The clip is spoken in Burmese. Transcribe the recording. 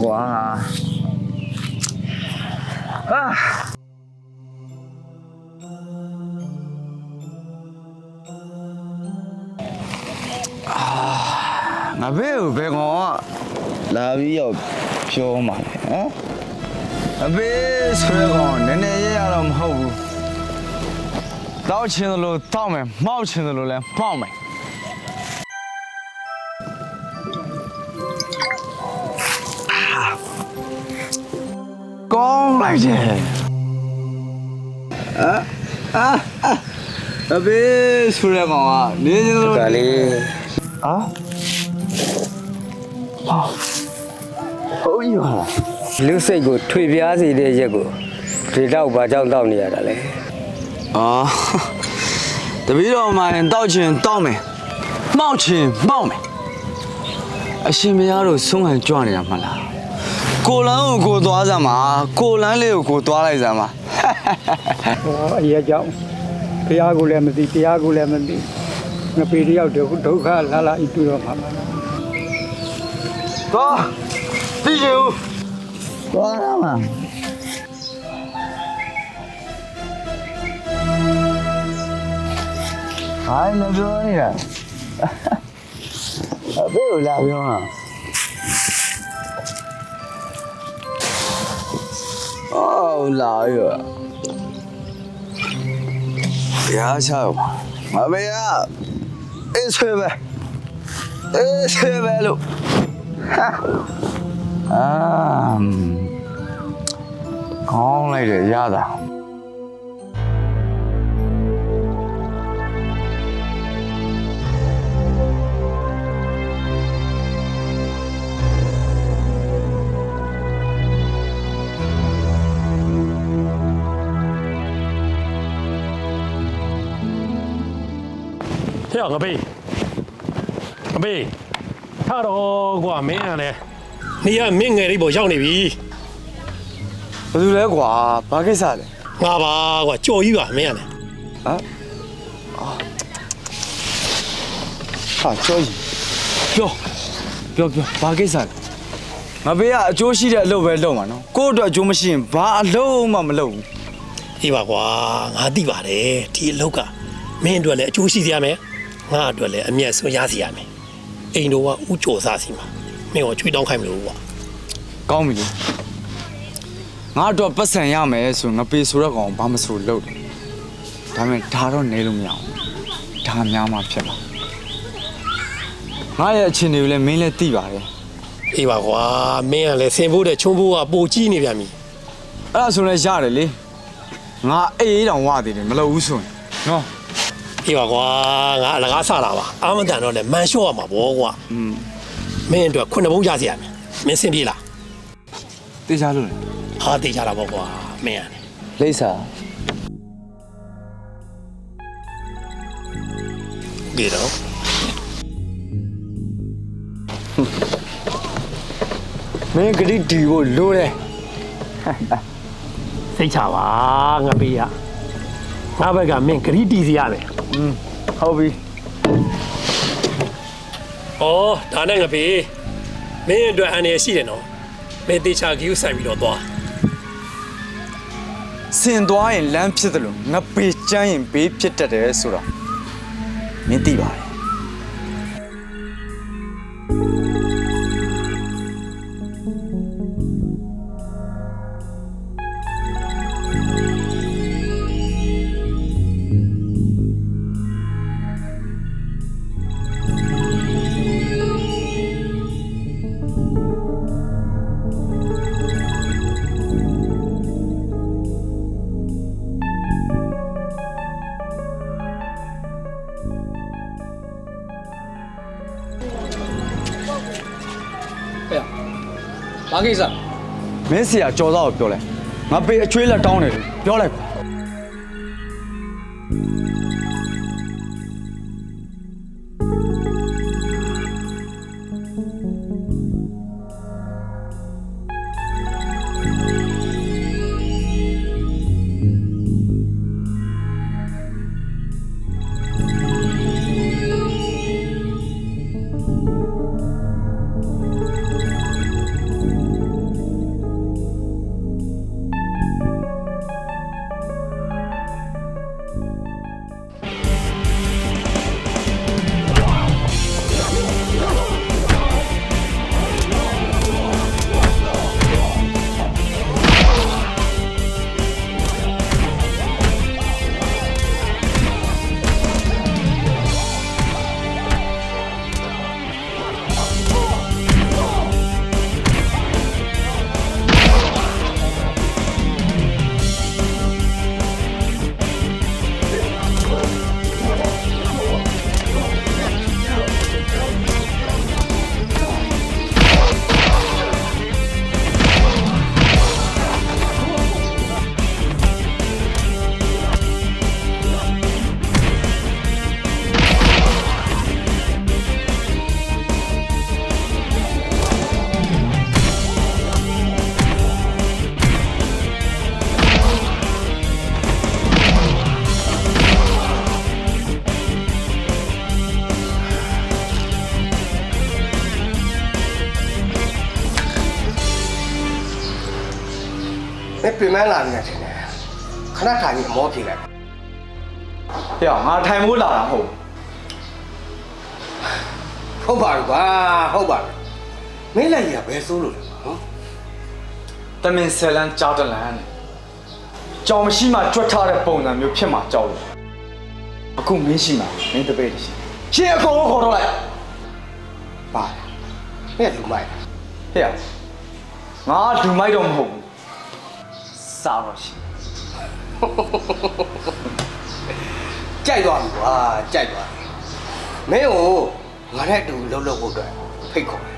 ကောင်းလိုက်တဲ့ရက်ကွာဟာအာငါဘေးကိုဘယ်ကောင်ကလာပြီးတော့ပြောမှာလဲဟမ်အဘေးဆွဲကောင်နည်းနည်းရရတော့မဟုတ်ဘူးတောက်ချင်တယ်လို့တောက်မယ်မောက်ချင်တယ်လို့လည်းမောက်မယ် ကောင်းလိုက်တယ်အာအာအဘေးဆူရကောင်ကနေနေလို့ကလေးဟာဟာဟုတ်ရလားလူစိတ်ကိုထွေပြားစေတဲ့ရက်ကိုဒီတော့ဘာကြောင့်တောက်နေရတာလဲအာတပီတော့မှရင်တောက်ချင်တောက်မယ်မောက်ချင်မောက်မယ်အရှင်မရတို့ဆုံးဟန်ကြွနေတာမဟုတ်လား ကိုလန်းကိုကိုသွားစမ်းပါကိုလန်းလေးကိုကိုသွားလိုက်စမ်းပါဟောအရေးကြောင့်ဘုရားကိုလည်းမသိတရားကိုလည်းမသိငပေတယောက်တည်းဒုက္ခလာလာဤတွေ့တော့မှာပါသွားသိချင်ဦးသွားရမှာဟိုင်းမပြောနေတာအဖေကိုလာပြောမှာ အော်လာရောဘုရားချောင်းမဘေးကအေးဆွဲပဲအေးဆွဲပဲလို့အာကောင်းလိုက်တယ်ရတာ ဟဲ့ငါပေးငါပေးထားတော့ကွာမင်းကလည်းနေရမင်းငယ်လေးပေါ်ရောက်နေပြီဘယ်သူလဲကွာဘာကိစ္စလဲငါပါကွာကြော်ကြီးပါမင်းကလည်းဟာကြောကြီးပြောပြောပြောဘာကိစ္စလဲငါဘေးကအကျိုးရှိတဲ့အလုပ်ပဲလုပ်မှာနော်ကို့အတွက်အကျိုးမရှိရင်ဘာအလုပ်မှမလုပ်ဘူးအေးပါကွာငါသိပါတယ်ဒီအလောက်ကမင်းအတွက်လည်းအကျိုးရှိစေရမယ် ငါအတွက်လည်းအမျက်ဆုံးရစေရမယ်အိမ်တော်ကဥကြော်စားစီမှာမင်းကချွေးတောင်းခိုင်းမလို့ကွာကောင်းပြီလေငါတော့ပတ်စံရမယ်ဆိုငါပေဆိုတော့ကောင်ဘာမဆိုလုပ်တယ်ဒါပေမဲ့ဒါတော့နေလို့မရအောင်ဒါများမှဖြစ်မှာငါရဲ့အခြေအနေကိုလည်းမင်းလည်းသိပါတယ်အေးပါကွာမင်းကလည်းဆင်ဖို့တဲ့ချုံဖို့ကပိုကြီးနေပြန်ပြီအဲ့ဒါဆိုလည်းရတယ်လေငါအေးအေးတောင်ဝသေးတယ်မလုပ်ဘူးဆိုရင်နော် အေးပါကွာငါအလကားဆလာပါအာမတန်တော့လည်းမန်လျှော့ရမှာဗောကွာอืมမင်းအတွက်ခုနှစ်ဘုံရစေရမယ်မင်းစင်ပြေလားတေချာလို့လေဟာတေးကြတာပေါ့ကွာမင်းရတယ်လိမ့်စာဒီတော့မင်းဂရိတီကိုလိုတယ်စိတ်ချပါငါပေးရ ငါဘက်ကမင်းဂရီတီစီရမယ်อืมဟုတ်ပြီဩဒါနဲ့ငါပေးမင်းအတွက်အန်ရရှိတယ်နော်မင်းတေချာကီကိုဆိုင်ပြီးတော့သွားစင်သွားရင်လမ်းဖြစ်တယ်လို့ငါပေချမ်းရင်ဘေးဖြစ်တတ်တယ်ဆိုတော့မင်းသိပါတယ် ဘာကိစ္စမင်းစီကကြော်သားကိုပြောလိုက်ငါပေအချွေးလက်တောင်းတယ်လို့ပြောလိုက်ကွာ မင်းပြင်မလာနေတယ်ထင်တယ်ခဏထိုင်ပြီးအမောပြေလိုက်ဟေ့ငါထိုင်မိုးလာတာမဟုတ်ဟုတ်ပါဘူးကွာဟုတ်ပါဘူးမင်းလည်းရဘယ်ဆိုးလို့လဲဟမ်တမင်ဆယ်လန်းကြောက်တလန်းကြောင်မရှိမှကြွက်ထားတဲ့ပုံစံမျိုးဖြစ်မှာကြောက်လို့အခုမင်းရှိမှာမင်းတပည့်တရှိရှင်းအကုန်လုံးခေါ်တော့လိုက်ပါမင်းကလူမိုက်ဟေ့ငါလူမိုက်တော့မဟုတ်ဘူး စားတော့ရှိကြိုက်သွားပြီကွာကြိုက်သွားပြီမင်းကိုငါနဲ့အတူလှုပ်လှုပ်ဖို့အတွက်ဖိတ်ခေါ်တယ်